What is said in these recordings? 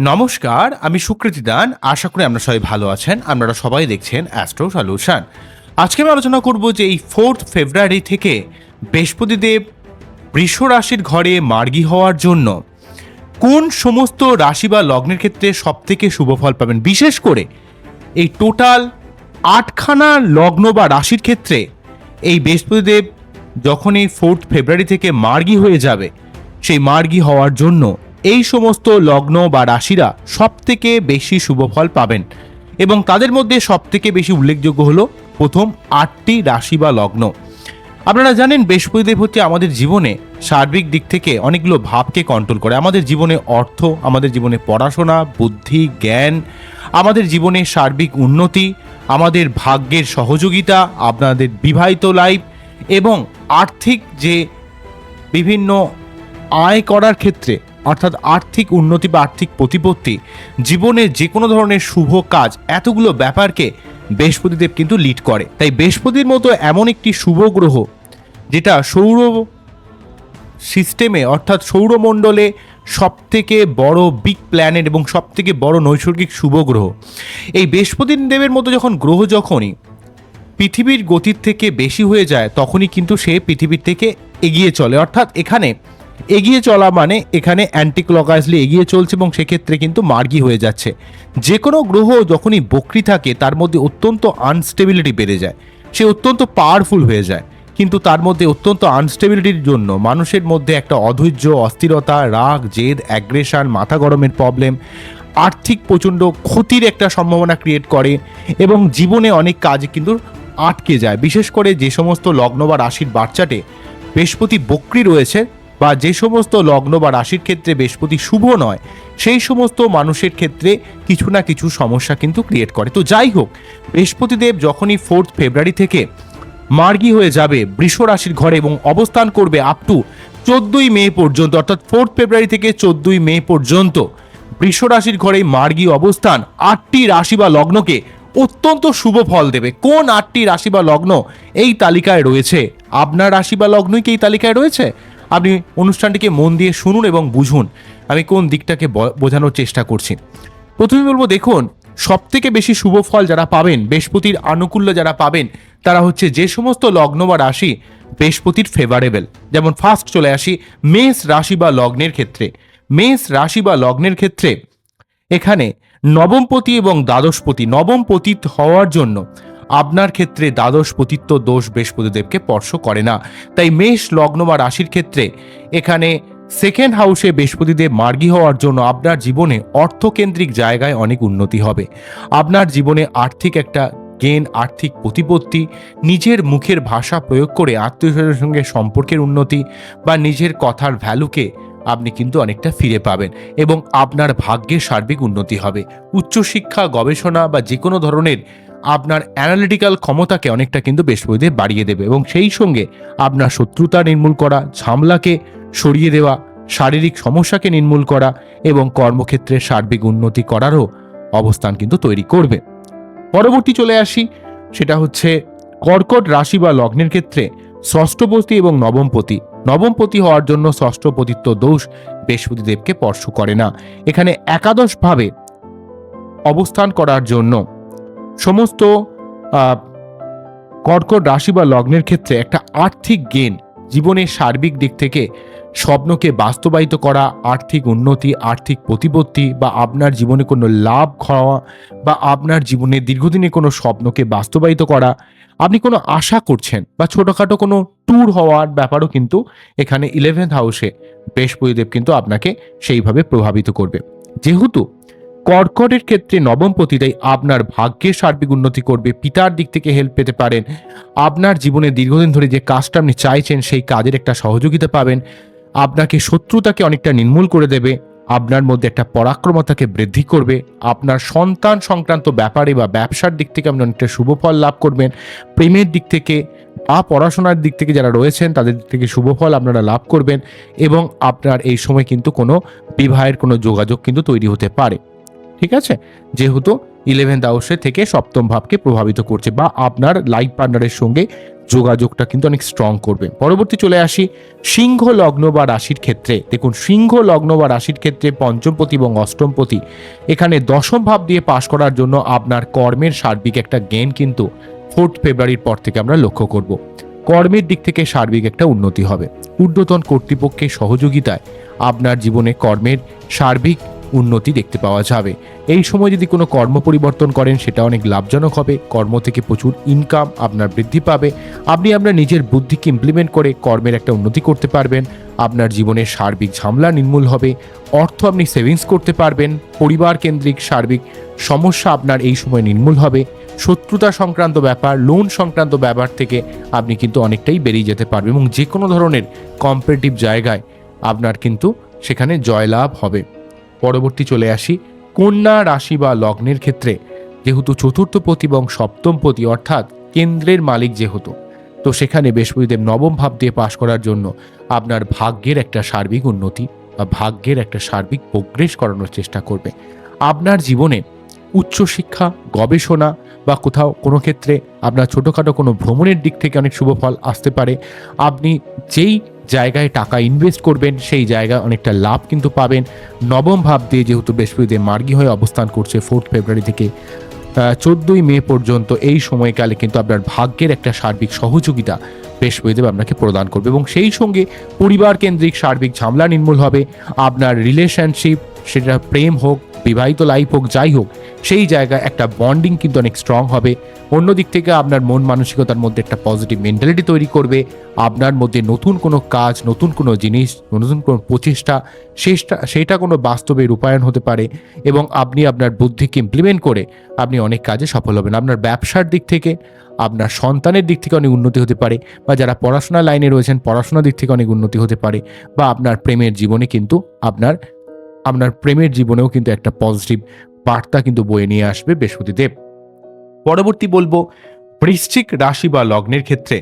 নমস্কার, আমি সুকৃতি দান। আশা করি আপনারা সবাই ভালো আছেন। আপনারা সবাই দেখছেন অ্যাস্ট্রো সলিউশন আজকে আমি আলোচনা করব যে এই ফোর্থ ফেব্রুয়ারি থেকে বৃহস্পতিদেব বৃষ রাশির ঘরে মার্গী হওয়ার জন্য কোন সমস্ত রাশি বা লগ্নের ক্ষেত্রে সব থেকে শুভ ফল পাবেন? বিশেষ করে এই টোটাল আটখানা লগ্ন বা রাশির ক্ষেত্রে এই বৃহস্পতিদেব যখন এই ফোর্থ ফেব্রুয়ারি থেকে মার্গী হয়ে যাবে, সেই মার্গী হওয়ার জন্য এই সমস্ত লগ্ন বা রাশিরা সব থেকে বেশি শুভ ফল পাবেন। এবং তাদের মধ্যে সব থেকে বেশি উল্লেখযোগ্য হলো প্রথম আটটি রাশি বা লগ্ন। আপনারা জানেন বৃহস্পতিদেব হচ্ছে আমাদের জীবনে সার্বিক দিক থেকে অনেকগুলো ভাবকে কন্ট্রোল করে। আমাদের জীবনে অর্থ, আমাদের জীবনে পড়াশোনা, বুদ্ধি, জ্ঞান, আমাদের জীবনে সার্বিক উন্নতি, আমাদের ভাগ্যের সহযোগিতা, আপনাদের বিবাহিত লাইফ এবং আর্থিক যে বিভিন্ন আয় করার ক্ষেত্রে অর্থাৎ আর্থিক উন্নতি বা আর্থিক প্রতিপত্তি, জীবনে যে কোনো ধরনের শুভ কাজ, এতগুলো ব্যাপারকে বৃহস্পতিদেব কিন্তু লিড করে। তাই বৃহস্পতির মতো এমন একটি শুভ গ্রহ, যেটা সৌর সিস্টেমে অর্থাৎ সৌরমণ্ডলে সব থেকে বড় বিগ প্ল্যানেট এবং সব থেকে বড় নৈসর্গিক শুভ গ্রহ। এই বৃহস্পতি দেবের মতো যখন গ্রহ যখনই পৃথিবীর গতির থেকে বেশি হয়ে যায়, তখনই কিন্তু সে পৃথিবীর থেকে এগিয়ে চলে। অর্থাৎ এখানে এগিয়ে চলা মানে এখানে অ্যান্টিক্লকাসলি এগিয়ে চলছে এবং সেক্ষেত্রে কিন্তু মার্গী হয়ে যাচ্ছে। যে কোনো গ্রহ যখনই বকরি থাকে, তার মধ্যে অত্যন্ত আনস্টেবিলিটি বেড়ে যায়। সে অত্যন্ত পাওয়ারফুল হয়ে যায়। কিন্তু তার মধ্যে অত্যন্ত আনস্টেবিলিটির জন্য মানুষের মধ্যে একটা অধৈর্য, অস্থিরতা, রাগ, জেদ অ্যাগ্রেশন মাথা গরমের প্রবলেম আর্থিক প্রচণ্ড ক্ষতির একটা সম্ভাবনা ক্রিয়েট করে এবং জীবনে অনেক কাজ কিন্তু আটকে যায়। বিশেষ করে যে সমস্ত লগ্ন বা রাশির বাচ্চাটে বৃহস্পতি বক্রি রয়েছে বা যে সমস্ত লগ্ন বা রাশির ক্ষেত্রে বৃহস্পতি শুভ নয়, সেই সমস্ত মানুষের ক্ষেত্রে কিছু না কিছু সমস্যা কিন্তু ক্রিয়েট করে। তো যাই হোক, বৃহস্পতিদেব যখনই ফোর্থ ফেব্রুয়ারি থেকে মার্গী হয়ে যাবে বৃষ রাশির ঘরে এবং অবস্থান করবে আপ টু চোদ্দই মে পর্যন্ত, অর্থাৎ ফোর্থ ফেব্রুয়ারি থেকে চোদ্দই মে পর্যন্ত, বৃষ রাশির ঘরে মার্গী অবস্থান, আটটি রাশি বা লগ্নকে অত্যন্ত শুভ ফল দেবে। কোন আটটি রাশি বা লগ্ন এই তালিকায় রয়েছে? আপনার রাশি বা লগ্নই কি এই তালিকায় রয়েছে? আপনি অনুষ্ঠানটিকে মন দিয়ে শুনুন এবং বুঝুন। আমি কোন দিকটাকে বোঝানোর চেষ্টা করছি। প্রথমে বলব, দেখুন সব থেকে বেশি শুভ ফল যারা পাবেন, বৃহস্পতির আনুকূল্য যারা পাবেন, তারা হচ্ছে যে সমস্ত লগ্ন বা রাশি বৃহস্পতির ফেভারেবল যেমন ফার্স্ট চলে আসি, মেষ রাশি বা লগ্নের ক্ষেত্রে। মেষ রাশি বা লগ্নের ক্ষেত্রে এখানে নবমপতি এবং দ্বাদশপতি নবম পতিত হওয়ার জন্য আপনার ক্ষেত্রে দ্বাদশ পতিত্ব দোষ বৃহস্পতিদেবকে স্পর্শ করে না। তাই মেষ, লগ্ন বা রাশির ক্ষেত্রে এখানে সেকেন্ড হাউসে বৃহস্পতিদেব মার্গী হওয়ার জন্য আপনার জীবনে অর্থকেন্দ্রিক জায়গায় অনেক উন্নতি হবে। আপনার জীবনে আর্থিক একটা গেন আর্থিক প্রতিপত্তি, নিজের মুখের ভাষা প্রয়োগ করে আত্মীয়স্বজনের সঙ্গে সম্পর্কের উন্নতি বা নিজের কথার ভ্যালুকে আপনি কিন্তু অনেকটা ফিরে পাবেন এবং আপনার ভাগ্যে সার্বিক উন্নতি হবে। উচ্চশিক্ষা, গবেষণা বা যে কোনো ধরনের আপনার অ্যানালিটিক্যাল ক্ষমতাকে অনেকটা কিন্তু বৃহস্পতিদেব বাড়িয়ে দেবে এবং সেই সঙ্গে আপনার শত্রুতা নির্মূল করা, ঝামলাকে সরিয়ে দেওয়া, শারীরিক সমস্যাকে নির্মূল করা এবং কর্মক্ষেত্রে সার্বিক উন্নতি করারও অবস্থান কিন্তু তৈরি করবে। পরবর্তী চলে আসি, সেটা হচ্ছে কর্কট রাশি বা লগ্নের ক্ষেত্রে ষষ্ঠপতি এবং নবমপতি নবমপতি হওয়ার জন্য ষষ্ঠপতিত্ব দোষ বৃহস্পতিদেবকে স্পর্শ করে না। এখানে একাদশভাবে অবস্থান করার জন্য সমস্ত কর্কট রাশি বা লগ্নের ক্ষেত্রে একটা আর্থিক গেন জীবনের সার্বিক দিক থেকে স্বপ্নকে বাস্তবায়িত করা, আর্থিক উন্নতি, আর্থিক প্রতিপত্তি বা আপনার জীবনে কোনো লাভ খাওয়া বা আপনার জীবনে দীর্ঘদিনে কোনো স্বপ্নকে বাস্তবায়িত করা, আপনি কোনো আশা করছেন বা ছোটোখাটো কোনো ট্যুর হওয়ার ব্যাপারও কিন্তু এখানে ইলেভেন্থ হাউসে বৃহস্পতিদেব কিন্তু আপনাকে সেইভাবে প্রভাবিত করবে। যেহেতু কর্কটের ক্ষেত্রে নবম তাই আপনার ভাগ্যের সার্বিক উন্নতি করবে, পিতার দিক থেকে হেল্প পেতে পারেন। আপনার জীবনে দীর্ঘদিন ধরে যে কাজটা আপনি চাইছেন, সেই কাজের একটা সহযোগিতা পাবেন। আপনাকে শত্রুতাকে অনেকটা নির্মূল করে দেবে, আপনার মধ্যে একটা পরাক্রমতাকে বৃদ্ধি করবে, আপনার সন্তান সংক্রান্ত ব্যাপারে বা ব্যবসার দিক থেকে আপনি অনেকটা শুভ ফল লাভ করবেন। প্রেমের দিক থেকে বা পড়াশোনার দিক থেকে যারা রয়েছেন, তাদের দিক থেকে শুভ ফল আপনারা লাভ করবেন এবং আপনার এই সময় কিন্তু কোনো বিবাহের কোনো যোগাযোগ কিন্তু তৈরি হতে পারে। ঠিক আছে? যেহেতু ইলেভেন্থ হাউসে থেকে সপ্তম ভাবকে প্রভাবিত করছে বা আপনার লাইফ পার্টনারের সঙ্গে যোগাযোগটা কিন্তু অনেক স্ট্রং করবে। পরবর্তী চলে আসি সিংহ লগ্ন বা রাশির ক্ষেত্রে। দেখুন, সিংহ লগ্ন বা রাশির ক্ষেত্রে পঞ্চমপতি এবং অষ্টমপতি এখানে দশম ভাব দিয়ে পাশ করার জন্য আপনার কর্মের সার্বিক একটা গেন কিন্তু ফোর্থ ফেব্রুয়ারির পর থেকে আমরা লক্ষ্য করব। কর্মের দিক থেকে সার্বিক একটা উন্নতি হবে। ঊর্ধ্বতন কর্তৃপক্ষের সহযোগিতায় আপনার জীবনে কর্মের সার্বিক উন্নতি দেখতে পাওয়া যাবে। এই সময় যদি কোনো কর্ম পরিবর্তন করেন, সেটা অনেক লাভজনক হবে। কর্ম থেকে প্রচুর ইনকাম আপনার বৃদ্ধি পাবে। আপনি আপনার নিজের বুদ্ধিকে ইমপ্লিমেন্ট করে কর্মের একটা উন্নতি করতে পারবেন। আপনার জীবনের সার্বিক ঝামলা নির্মূল হবে। অর্থ আপনি সেভিংস করতে পারবেন। পরিবার কেন্দ্রিক সার্বিক সমস্যা আপনার এই সময় নির্মূল হবে। শত্রুতা সংক্রান্ত ব্যাপার লোন সংক্রান্ত ব্যাপার থেকে আপনি কিন্তু অনেকটাই বেরিয়ে যেতে পারবেন এবং যে কোনো ধরনের কম্পারেটিভ জায়গায় আপনার কিন্তু সেখানে জয়লাভ হবে। পরবর্তী চলে আসি কন্যা রাশি বা লগ্নের ক্ষেত্রে, যেহেতু চতুর্থ পতি এবং সপ্তম পতি অর্থাৎ কেন্দ্রের মালিক যেহেতু। তো সেখানে বৃহস্পতিদেব নবম ভাব দিয়ে পাশ করার জন্য আপনার ভাগ্যের একটা সার্বিক উন্নতি বা ভাগ্যের একটা সার্বিক প্রোগ্রেস করানোর চেষ্টা করবে। আপনার জীবনে উচ্চশিক্ষা গবেষণা বা কোথাও কোনো ক্ষেত্রে আপনার ছোটোখাটো কোনো ভ্রমণের দিক থেকে অনেক শুভ ফল আসতে পারে। আপনি যেই জায়গায় টাকা ইনভেস্ট করবেন, সেই জায়গায় অনেকটা লাভ কিন্তু পাবেন। নবম ভাব দিয়ে যেহেতু বৃহস্পতিদেব মার্গি হয়ে অবস্থান করছে ফোর্থ ফেব্রুয়ারি থেকে চোদ্দোই মে পর্যন্ত, এই সময়কালে কিন্তু আপনার ভাগ্যের একটা সার্বিক সহযোগিতা বৃহস্পতিদেব আপনাকে প্রদান করবে। এবং সেই সঙ্গে পরিবার কেন্দ্রিক সার্বিক ঝামেলা নির্মূল হবে। আপনার রিলেশনশিপ সেটা প্রেম হোক, বিবাহিত লাইফ হোক, যাই হোক, সেই জায়গায় একটা বন্ডিং কিন্তু অনেক স্ট্রং হবে। অন্যদিক থেকে আপনার মন মানসিকতার মধ্যে একটা পজিটিভ মেন্টালিটি তৈরি করবে। আপনার মধ্যে নতুন কোনো কাজ, নতুন কোনো জিনিস, নতুন কোনো প্রচেষ্টা শেষটা সেটা কোনো বাস্তবে রূপায়ণ হতে পারে এবং আপনি আপনার বুদ্ধিকে ইমপ্লিমেন্ট করে আপনি অনেক কাজে সফল হবেন। আপনার ব্যবসার দিক থেকে, আপনার সন্তানের দিক থেকে অনেক উন্নতি হতে পারে বা যারা পড়াশোনা লাইনে রয়েছেন, পড়াশোনার দিক থেকে অনেক উন্নতি হতে পারে বা আপনার প্রেমের জীবনে কিন্তু আপনার আপনার প্রেমের জীবনেও কিন্তু একটা পজিটিভ বার্তা কিন্তু বয়ে নিয়ে আসবে বৃহস্পতিদেব। পরবর্তী বলব, বৃশ্চিক রাশি বা লগ্নের ক্ষেত্রে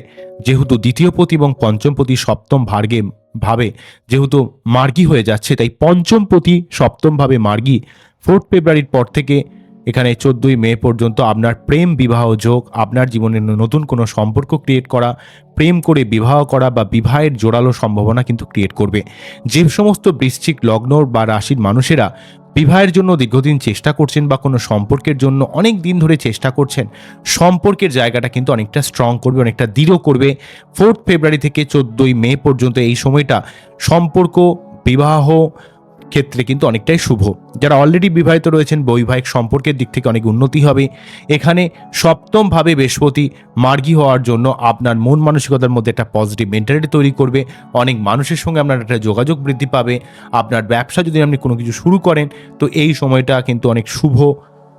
যেহেতু দ্বিতীয় পতি এবং পঞ্চম পতি সপ্তম ভার্গে ভাবে যেহেতু মার্গী হয়ে যাচ্ছে, তাই পঞ্চম পতি সপ্তমভাবে মার্গী ফোর্থ ফেব্রুয়ারির পর থেকে এখানে চোদ্দই মে পর্যন্ত আপনার প্রেম, বিবাহ যোগ, আপনার জীবনে নতুন কোনো সম্পর্ক ক্রিয়েট করা, প্রেম করে বিবাহ করা বা বিবাহের জোরালো সম্ভাবনা কিন্তু ক্রিয়েট করবে। যে সমস্ত বৃশ্চিক লগ্ন বা রাশির মানুষেরা বিবাহের জন্য দীর্ঘদিন চেষ্টা করছেন বা কোনো সম্পর্কের জন্য অনেক দিন ধরে চেষ্টা করছেন, সম্পর্কের জায়গাটা কিন্তু অনেকটা স্ট্রং করবে, অনেকটা দৃঢ় করবে। ফোর্থ ফেব্রুয়ারি থেকে চোদ্দোই মে পর্যন্ত এই সময়টা সম্পর্ক, বিবাহ ক্ষেত্রে কিন্তু অনেকটাই শুভ। যারা অলরেডি বিবাহিত রয়েছেন, বৈবাহিক সম্পর্কের দিক থেকে অনেক উন্নতি হবে। এখানে সপ্তমভাবে বৃহস্পতি মার্গী হওয়ার জন্য আপনার মন মানসিকতার মধ্যে একটা পজিটিভ মেন্টালিটি তৈরি করবে। অনেক মানুষের সঙ্গে আপনার একটা যোগাযোগ বৃদ্ধি পাবে। আপনার ব্যবসা যদি আপনি কোনো কিছু শুরু করেন, তো এই সময়টা কিন্তু অনেক শুভ।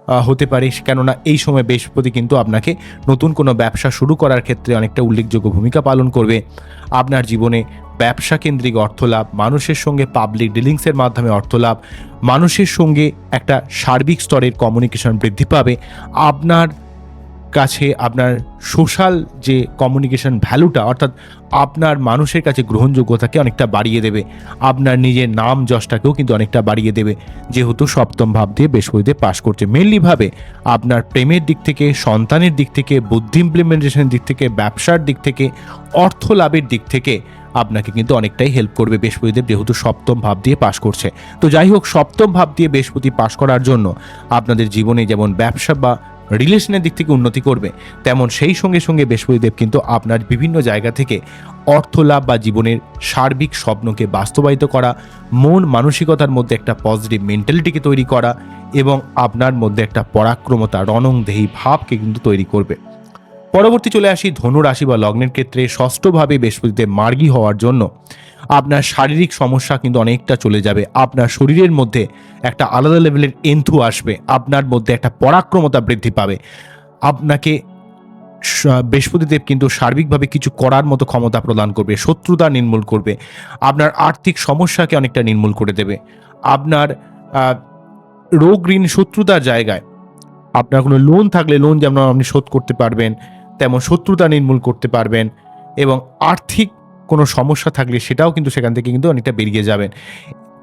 হতে পারে। কেননা এই সময় বৃহস্পতি কিন্তু আপনাকে নতুন কোনো ব্যবসা শুরু করার ক্ষেত্রে অনেকটা উল্লেখযোগ্য ভূমিকা পালন করবে। আপনার জীবনে ব্যবসা কেন্দ্রিক অর্থলাভ, মানুষের সঙ্গে পাবলিক ডিলিংসের মাধ্যমে অর্থলাভ, মানুষের সঙ্গে একটা সার্বিক স্তরের কমিউনিকেশন বৃদ্ধি পাবে। আপনার কাছে আপনার সোশ্যাল যে কমিউনিকেশন ভ্যালুটা অর্থাৎ আপনার মানুষের কাছে গ্রহণযোগ্যতাকে অনেকটা বাড়িয়ে দেবে। আপনার নিজের নাম যশটাকেও কিন্তু অনেকটা বাড়িয়ে দেবে। যেহেতু সপ্তম ভাব দিয়ে বৃহস্পতিদেব পাশ করছে। মেনলিভাবে আপনার প্রেমের দিক থেকে, সন্তানের দিক থেকে, বুদ্ধি ইমপ্লিমেন্টেশনের দিক থেকে, ব্যবসার দিক থেকে, অর্থ লাভের দিক থেকে আপনাকে কিন্তু অনেকটাই হেল্প করবে বৃহস্পতিদেব যেহেতু সপ্তম ভাব দিয়ে পাশ করছে। তো যাই হোক, সপ্তম ভাব দিয়ে বৃহস্পতি পাশ করার জন্য আপনাদের জীবনে যেমন ব্যবসা বা রিলেশনের দিক থেকে উন্নতি করবে। তেমন সেই সঙ্গে সঙ্গে বৃহস্পতিদেব কিন্তু আপনার বিভিন্ন জায়গা থেকে অর্থ লাভ বা জীবনের সার্বিক স্বপ্নকে বাস্তবায়িত করা, মন মানসিকতার মধ্যে একটা পজিটিভ মেন্টালিটিকে তৈরি করা এবং আপনার মধ্যে একটা পরাক্রমতা, রণংদেহী ভাবকে কিন্তু তৈরি করবে। পরবর্তী চলে আসি ধনু রাশি বা লগ্নের ক্ষেত্রে ষষ্ঠভাবে বৃহস্পতিদেব মার্গী হওয়ার জন্য। আপনার শারীরিক সমস্যা কিন্তু অনেকটা চলে যাবে। আপনার শরীরের মধ্যে একটা আলাদা লেভেলের এন্থু আসবে। আপনার মধ্যে একটা পরাক্রমতা বৃদ্ধি পাবে। আপনাকে বৃহস্পতিদেব কিন্তু সার্বিকভাবে কিছু করার মতো ক্ষমতা প্রদান করবে, শত্রুতা নির্মূল করবে। আপনার আর্থিক সমস্যাকে অনেকটা নির্মূল করে দেবে। আপনার রোগ ঋণ শত্রুতার জায়গায় আপনার কোনো লোন থাকলে লোন যেমন আপনি শোধ করতে পারবেন তেমন শত্রুতা নির্মূল করতে পারবেন এবং আর্থিক কোনো সমস্যা থাকলে সেটাও কিন্তু সেখান থেকে কিন্তু অনেকটা বেরিয়ে যাবেন।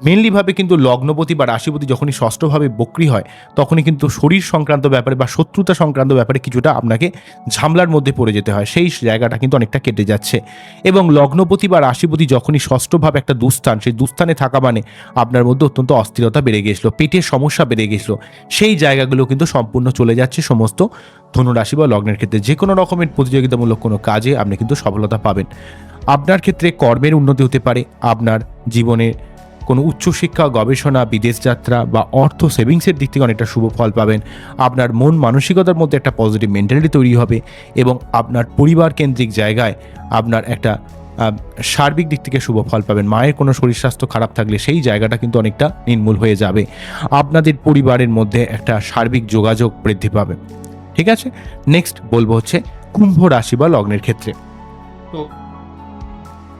মেনলিভাবে কিন্তু লগ্নপতি বা রাশিপতি যখনই ষষ্ঠভাবে বক্রি হয়, তখনই কিন্তু শরীর সংক্রান্ত ব্যাপারে বা শত্রুতা সংক্রান্ত ব্যাপারে কিছুটা আপনাকে ঝামলার মধ্যে পড়ে যেতে হয়। সেই জায়গাটা কিন্তু অনেকটা কেটে যাচ্ছে। এবং লগ্নপতি বা রাশিপতি যখনই ষষ্ঠভাবে একটা দুস্থান, সেই দুস্থানে থাকা মানে আপনার মধ্যে অত্যন্ত অস্থিরতা বেড়ে গেছিল পেটের সমস্যা বেড়ে গেছিল সেই জায়গাগুলো কিন্তু সম্পূর্ণ চলে যাচ্ছে সমস্ত ধনুরাশি বা লগ্নের ক্ষেত্রে। যে কোনো রকমের প্রতিযোগিতামূলক কোনো কাজে আপনি কিন্তু সফলতা পাবেন। আপনার ক্ষেত্রে কর্মের উন্নতি হতে পারে, আপনার জীবনে কোনো উচ্চশিক্ষা, গবেষণা, বিদেশ যাত্রা বা অর্থ সেভিংসের দিক থেকে অনেকটা শুভ ফল পাবেন। আপনার মন মানসিকতার মধ্যে একটা পজিটিভ মেন্টালিটি তৈরি হবে এবং আপনার পরিবার কেন্দ্রিক জায়গায় আপনার একটা সার্বিক দিক থেকে শুভ ফল পাবেন। মায়ের কোনো শরীর স্বাস্থ্য খারাপ থাকলে সেই জায়গাটা কিন্তু অনেকটা নির্মূল হয়ে যাবে। আপনাদের পরিবারের মধ্যে একটা সার্বিক যোগাযোগ বৃদ্ধি পাবে। ঠিক আছে? নেক্সট বলব হচ্ছে কুম্ভ রাশি বা লগ্নের ক্ষেত্রে। তো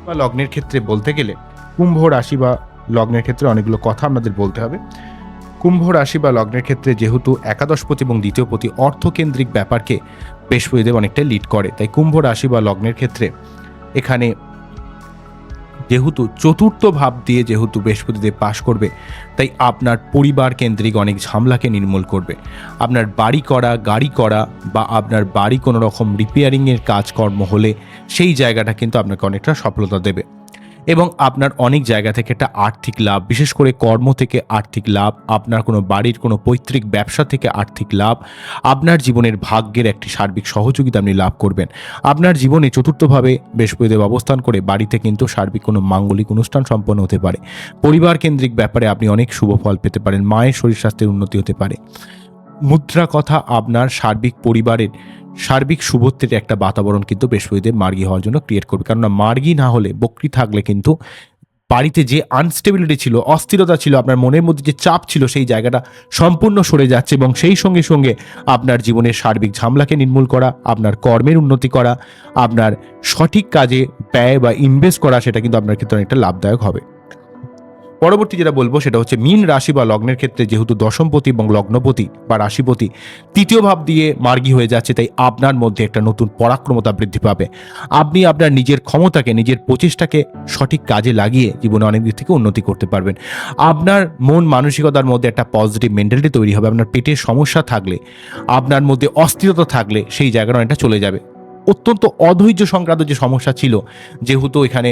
বা লগ্নের ক্ষেত্রে বলতে গেলে কুম্ভ রাশি বা লগ্নের ক্ষেত্রে অনেকগুলো কথা আপনাদের বলতে হবে। কুম্ভ রাশি বা লগ্নের ক্ষেত্রে যেহেতু একাদশপতি এবং দ্বিতীয়পতি অর্থকেন্দ্রিক ব্যাপারকে বৃহস্পতিদেব অনেকটা লিড করে, তাই কুম্ভ রাশি বা লগ্নের ক্ষেত্রে এখানে যেহেতু চতুর্থ ভাব দিয়ে যেহেতু বৃহস্পতিদেব পাশ করবে, তাই আপনার পরিবার কেন্দ্রিক অনেক ঝামলাকে নির্মূল করবে। আপনার বাড়ি করা, গাড়ি করা বা আপনার বাড়ি কোনো রকম রিপেয়ারিংয়ের কাজকর্ম হলে সেই জায়গাটা কিন্তু আপনাকে অনেকটা সফলতা দেবে। এবং আপনার অনেক জায়গা থেকে একটা আর্থিক লাভ, বিশেষ করে কর্ম থেকে আর্থিক লাভ, আপনার কোনো বাড়ির কোনো পৈতৃক ব্যবসা থেকে আর্থিক লাভ, আপনার জীবনের ভাগ্যের একটি সার্বিক সহযোগিতা আপনি লাভ করবেন। আপনার জীবনে চতুর্থভাবে বৃহস্পতিদেব অবস্থান করে বাড়িতে কিন্তু সার্বিক কোনো মাঙ্গলিক অনুষ্ঠান সম্পন্ন হতে পারে। পরিবার কেন্দ্রিক ব্যাপারে আপনি অনেক শুভ ফল পেতে পারেন, মায়ের শরীর স্বাস্থ্যের উন্নতি হতে পারে। মুদ্রা কথা আপনার সার্বিক পরিবারের সার্বিক শুভত্বের একটা বাতাবরণ কিন্তু বৃহস্পতিদেব মার্গী হওয়ার জন্য ক্রিয়েট করবে। কেননা মার্গী না হলে বকরি থাকলে কিন্তু বাড়িতে যে আনস্টেবিলিটি ছিল, অস্থিরতা ছিল, আপনার মনের মধ্যে যে চাপ ছিল, সেই জায়গাটা সম্পূর্ণ সরে যাচ্ছে এবং সেই সঙ্গে সঙ্গে আপনার জীবনের সার্বিক ঝামলাকে নির্মূল করা, আপনার কর্মের উন্নতি করা, আপনার সঠিক কাজে ব্যয় বা ইনভেস্ট করা, সেটা কিন্তু আপনার ক্ষেত্রে অনেকটা লাভদায়ক হবে। পরবর্তী যেটা বলব সেটা হচ্ছে মীন রাশি বা লগ্নের ক্ষেত্রে যেহেতু দশমপতি এবং লগ্নপতি বা রাশিপতি, তৃতীয় ভাব দিয়ে মার্গী হয়ে যাচ্ছে, তাই আপনার মধ্যে একটা নতুন পরাক্রমতা বৃদ্ধি পাবে। আপনি আপনার নিজের ক্ষমতাকে, নিজের প্রচেষ্টাকে সঠিক কাজে লাগিয়ে জীবনে অনেক দিক থেকে উন্নতি করতে পারবেন। আপনার মন মানসিকতার মধ্যে একটা পজিটিভ মেন্টালিটি তৈরি হবে, আপনার পেটের সমস্যা থাকলে, আপনার মধ্যে অস্থিরতা থাকলে সেই জায়গাটা অনেকটা চলে যাবে। অত্যন্ত অধৈর্য সংক্রান্ত যে সমস্যা ছিল, যেহেতু এখানে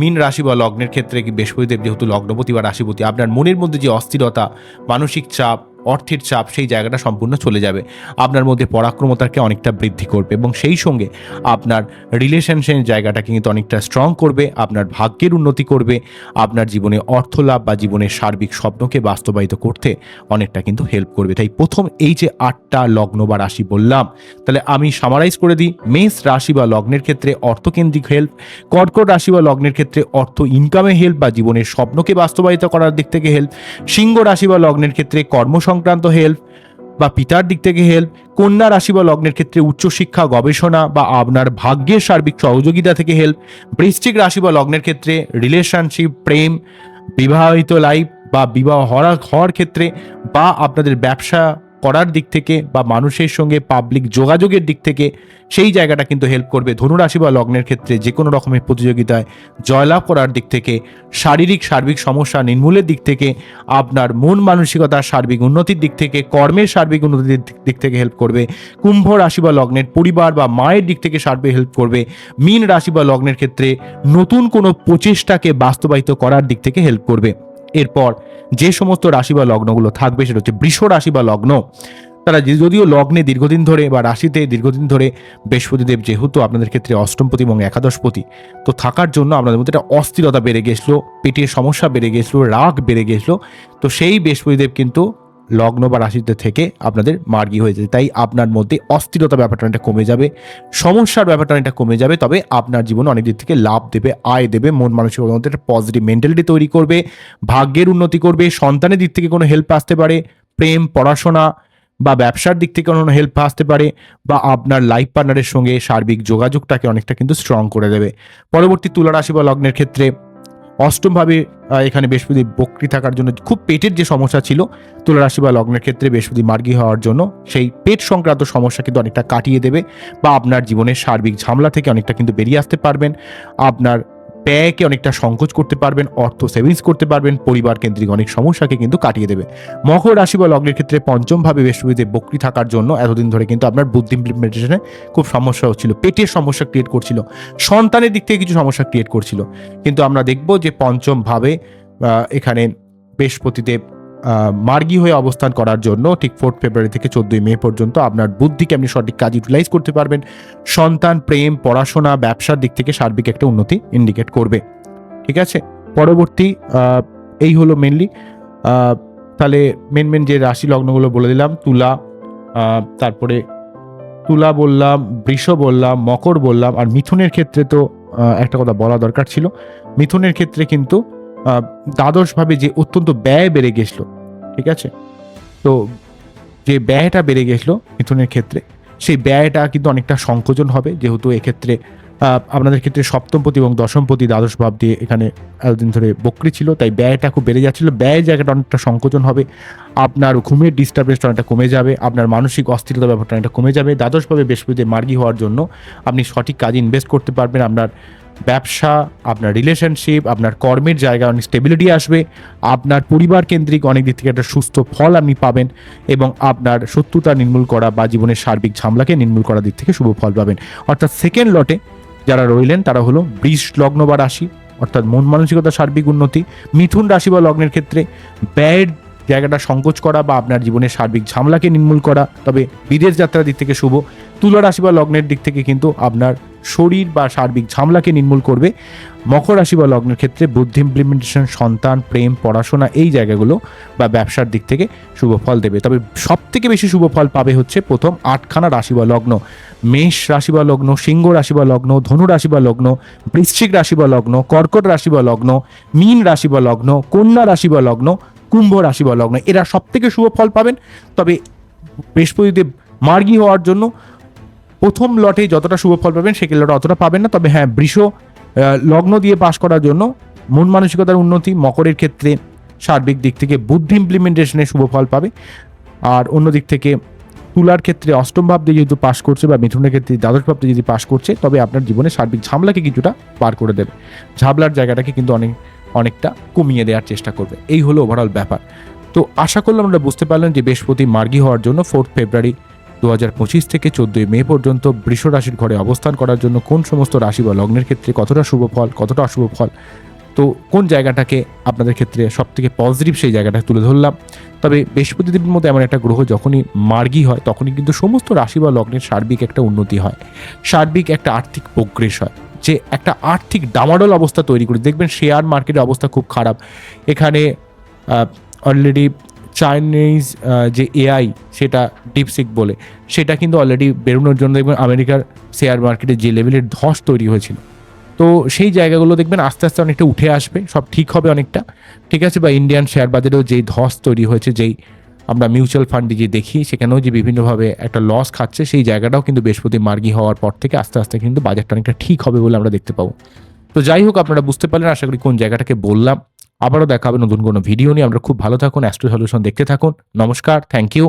মিন রাশি বা লগ্নের ক্ষেত্রে কি বৃহস্পতিদেব যেহেতু লগ্নপতি বা রাশিপতি, আপনার মনের মধ্যে যে অস্থিরতা, মানসিক চাপ অর্থের চাপ সেই জায়গাটা সম্পূর্ণ চলে যাবে। আপনার মধ্যে পরাক্রমতাকে অনেকটা বৃদ্ধি করবে এবং সেই সঙ্গে আপনার রিলেশনশিপ জায়গাটাকে কিন্তু অনেকটা স্ট্রং করবে, আপনার ভাগ্যের উন্নতি করবে, আপনার জীবনে অর্থ লাভ বা জীবনের সার্বিক স্বপ্নকে বাস্তবায়িত করতে অনেকটা কিন্তু হেল্প করবে। তাই প্রথম এই যে আটটা লগ্ন বা রাশি বললাম, তাহলে আমি সামারাইজ করে দিই। মেষ রাশি বা লগ্নের ক্ষেত্রে অর্থকেন্দ্রিক হেল্প কর্কট রাশি বা লগ্নের ক্ষেত্রে অর্থ ইনকামে হেল্প বা জীবনের স্বপ্নকে বাস্তবায়িত করার দিক থেকে হেল্প সিংহ রাশি বা লগ্নের ক্ষেত্রে কর্ম সংক্রান্ত হেল্প বা পিতার দিক থেকে হেল্প কন্যা রাশি বা লগ্নের ক্ষেত্রে উচ্চশিক্ষা গবেষণা বা আপনার ভাগ্যের সার্বিক সহযোগিতা থেকে হেল্প বৃশ্চিক রাশি বা লগ্নের ক্ষেত্রে রিলেশনশিপ প্রেম, বিবাহিত লাইফ বা বিবাহ হওয়ার হওয়ার ক্ষেত্রে বা আপনাদের ব্যবসা করার দিক থেকে বা মানুষের সঙ্গে পাবলিক যোগাযোগের দিক থেকে সেই জায়গাটা কিন্তু হেল্প করবে। ধনুরাশি বা লগ্নের ক্ষেত্রে যে কোনো রকমের প্রতিযোগিতায় জয়লাভ করার দিক থেকে, শারীরিক, সার্বিক সমস্যা নির্মূলের দিক থেকে, আপনার মন মানসিকতার সার্বিক উন্নতির দিক থেকে, কর্মের সার্বিক উন্নতির দিক- থেকে হেল্প করবে। কুম্ভ রাশি বা লগ্নের পরিবার বা মায়ের দিক থেকে সার্বিক হেল্প করবে। মীন রাশি বা লগ্নের ক্ষেত্রে নতুন কোনো প্রচেষ্টাকে বাস্তবায়িত করার দিক থেকে হেল্প করবে। এরপর যে সমস্ত রাশি বা লগ্নগুলো থাকবে সেটা হচ্ছে বৃষ রাশি বা লগ্ন। তারা যদিও লগ্নে দীর্ঘদিন ধরে বা রাশিতে দীর্ঘদিন ধরে বৃহস্পতিদেব যেহেতু আপনাদের ক্ষেত্রে অষ্টমপতি এবং একাদশপতি, তো থাকার জন্য আপনাদের মধ্যে একটা অস্থিরতা বেড়ে গেছিল, পেটের সমস্যা বেড়ে গেছিল, রাগ বেড়ে গেছিল। তো সেই বৃহস্পতিদেব কিন্তু লগ্ন বা রাশিতে থেকে আপনাদের মার্গী হয়ে যায় তাই আপনার মধ্যে অস্থিরতা ব্যাপারটা অনেকটা কমে যাবে, সমস্যার ব্যাপারটা অনেকটা কমে যাবে, তবে আপনার জীবনে অনেক দিক থেকে লাভ দেবে, আয় দেবে, মন মানসিকতার মধ্যে একটা পজিটিভ মেন্টালিটি তৈরি করবে, ভাগ্যের উন্নতি করবে, সন্তানের দিক থেকে কোনো হেল্প আসতে পারে, প্রেম, পড়াশোনা বা ব্যবসার দিক থেকে কোনো হেল্প আসতে পারে বা আপনার লাইফ পার্টনারের সঙ্গে সার্বিক যোগাযোগটাকে অনেকটা কিন্তু স্ট্রং করে দেবে। পরবর্তী তুলা রাশি বা লগ্নের ক্ষেত্রে অষ্টমভাবে এখানে বৃহস্পতি বক্রি থাকার জন্য খুব পেটের যে সমস্যা ছিল, তুলারাশি বা লগ্নের ক্ষেত্রে বৃহস্পতি মার্গী হওয়ার জন্য সেই পেট সংক্রান্ত সমস্যা কিন্তু অনেকটা কাটিয়ে দেবে বা আপনার জীবনের সার্বিক ঝামলা থেকে অনেকটা কিন্তু বেরিয়ে আসতে পারবেন। আপনার ব্যয়কে অনেকটা সংকোচ করতে পারবেন, অর্থ সেভিংস করতে পারবেন, পরিবার কেন্দ্রিক অনেক সমস্যাকে কিন্তু কাটিয়ে দেবে। মকর রাশি বা লগ্নের ক্ষেত্রে পঞ্চমভাবে বৃহস্পতিতে বকরি থাকার জন্য এতদিন ধরে কিন্তু আপনার বুদ্ধি ইমপ্লিমেন্টেশনে খুব সমস্যা হচ্ছিল, পেটের সমস্যা ক্রিয়েট করছিল, সন্তানের দিক থেকে কিছু সমস্যা ক্রিয়েট করছিল। কিন্তু আমরা দেখব যে পঞ্চমভাবে এখানে বৃহস্পতিদেব মার্গী হয়ে অবস্থান করার জন্য ঠিক ফোর্থ ফেব্রুয়ারি থেকে চোদ্দই মে পর্যন্ত আপনার বুদ্ধিকে আপনি সঠিক কাজ ইউটিলাইজ করতে পারবেন। সন্তান, প্রেম, পড়াশোনা, ব্যবসার দিক থেকে সার্বিক একটা উন্নতি ইন্ডিকেট করবে। ঠিক আছে? পরবর্তী এই হলো মেনলি তাহলে মেন মেন যে রাশি লগ্নগুলো বলে দিলাম, তুলা তারপরে তুলা বললাম, বৃষ বললাম, মকর বললাম, আর মিথুনের ক্ষেত্রে তো একটা কথা বলা দরকার ছিল। মিথুনের ক্ষেত্রে কিন্তু দ্বাদশভাবে যে অত্যন্ত ব্যয় বেড়ে গেছিল, ঠিক আছে? তো যে ব্যয়টা বেড়ে গেছিল মিথুনের ক্ষেত্রে, সেই ব্যয়টা কিন্তু অনেকটা সংকোচন হবে। যেহেতু এক্ষেত্রে আপনাদের ক্ষেত্রে সপ্তমপতি এবং দশমপতি দ্বাদশ ভাব দিয়ে এখানে এতদিন ধরে বকরি ছিল, তাই ব্যয়টা খুব বেড়ে যাচ্ছিল। ব্যয়ের জায়গাটা অনেকটা সংকোচন হবে। আপনার ঘুমের ডিস্টারবেন্সটা অনেকটা কমে যাবে, আপনার মানসিক অস্থিরতা ব্যাপারটা অনেকটা কমে যাবে। দ্বাদশভাবে বৃহস্পতি মার্গী হওয়ার জন্য আপনি সঠিক কাজে ইনভেস্ট করতে পারবেন। আপনার ব্যবসা, আপনার রিলেশনশিপ আপনার কর্মের জায়গায় অনেক স্টেবিলিটি আসবে, আপনার পরিবার কেন্দ্রিক অনেক দিক থেকে একটা সুস্থ ফল আপনি পাবেন এবং আপনার শত্রুতা নির্মূল করা বা জীবনের সার্বিক ঝামলাকে নির্মূল করার দিক থেকে শুভ ফল পাবেন। অর্থাৎ সেকেন্ড লটে যারা রইলেন, তারা হলো বৃষ, লগ্ন বা রাশি, অর্থাৎ মন মানসিকতা, সার্বিক উন্নতি, মিথুন রাশি বা লগ্নের ক্ষেত্রে ব্যয়ের জায়গাটা সংকোচ করা বা আপনার জীবনের সার্বিক ঝামলাকে নির্মূল করা, তবে বিদেশ যাত্রার দিক থেকে শুভ। তুলা রাশি বা লগ্নের দিক থেকে কিন্তু আপনার শরীর বা সার্বিক ঝামলাকে নির্মূল করবে মকর রাশি বা লগ্নের ক্ষেত্রে বুদ্ধি ইমপ্লিমেন্টেশন সন্তান প্রেম পড়াশোনা এই জায়গাগুলো বা ব্যবসার দিক থেকে শুভ ফল দেবে তবে সব থেকে বেশি শুভ ফল পাবে হচ্ছে প্রথম আটখানা রাশি বা লগ্ন মেষ রাশি বা লগ্ন সিংহ রাশি বা লগ্ন ধনু রাশি বা লগ্ন বৃশ্চিক রাশি বা লগ্ন কর্কট রাশি বা লগ্ন মীন রাশি বা লগ্ন কন্যা রাশি বা লগ্ন কুম্ভ রাশি বা লগ্ন এরা সব থেকে শুভ ফল পাবেন তবে বৃহস্পতিদেব মার্গী হওয়ার জন্য প্রথম লটে যতটা শুভ ফল পাবেন, সেকেন্ড লটে অতটা পাবেন না। তবে হ্যাঁ বৃষ লগ্ন দিয়ে পাশ করার জন্য মন মানসিকতার উন্নতি, মকরের ক্ষেত্রে সার্বিক দিক থেকে বুদ্ধি ইমপ্লিমেন্টেশনে শুভ ফল পাবে। আর অন্য দিক থেকে তুলার ক্ষেত্রে অষ্টম ভাব দিয়ে যেহেতু পাশ করছে বা মিথুনের ক্ষেত্রে দ্বাদশ ভাব দিয়ে যদি পাশ করছে, তবে আপনার জীবনে সার্বিক ঝামলাকে কিছুটা পার করে দেবে। ঝাবলার জায়গাটাকে কিন্তু অনেক, অনেকটা কমিয়ে দেওয়ার চেষ্টা করবে। এই হলো ওভারঅল ব্যাপার। তো আশা করলাম আমরা বুঝতে পারলেন যে বৃহস্পতি মার্গী হওয়ার জন্য ফোর্থ ফেব্রুয়ারি দু হাজার পঁচিশ থেকে চোদ্দই মে পর্যন্ত বৃষ রাশির ঘরে অবস্থান করার জন্য কোন সমস্ত রাশি বা লগ্নের ক্ষেত্রে কতটা শুভ ফল, কতটা অশুভ ফল? তো কোন জায়গাটাকে আপনাদের ক্ষেত্রে সব থেকে পজিটিভ সেই জায়গাটা তুলে ধরলাম। তবে বৃহস্পতিদেবের মধ্যে এমন একটা গ্রহ যখনই মার্গী হয়, তখনই কিন্তু সমস্ত রাশি বা লগ্নের সার্বিক একটা উন্নতি হয়। সার্বিক একটা আর্থিক প্রোগ্রেস হয়। যে একটা আর্থিক ডামাডোল অবস্থা তৈরি করে, দেখবেন শেয়ার মার্কেটের অবস্থা খুব খারাপ। এখানে অলরেডি চাইনিজ যে এআই সেটা ডিপসিক বলে। সেটা কিন্তু অলরেডি বেরোনোর জন্য দেখবেন আমেরিকার শেয়ার মার্কেটে যে লেভেলের ধস তৈরি হয়েছিল। তো সেই জায়গাগুলো দেখবেন আস্তে আস্তে অনেকটা উঠে আসবে, সব ঠিক হবে অনেকটা। ঠিক আছে, বা ইন্ডিয়ান শেয়ার বাজারেও যেই ধস তৈরি হয়েছে, যেই আমরা মিউচুয়াল ফান্ডে যে দেখি, সেখানেও যে বিভিন্নভাবে একটা লস খাচ্ছে, সেই জায়গাটাও কিন্তু বৃহস্পতি মার্গি হওয়ার পর থেকে আস্তে আস্তে কিন্তু বাজারটা অনেকটা ঠিক হবে বলে আমরা দেখতে পাবো। তো যাই হোক, আপনারা বুঝতে পারলেন, আশা করি কোন জায়গাটাকে বললাম। আবারও দেখা হবে নতুন কোনো ভিডিও নিয়ে। আমরা খুব ভালো থাকুন অ্যাস্ট্রো সলিউশন দেখতে থাকুন। নমস্কার থ্যাংক ইউ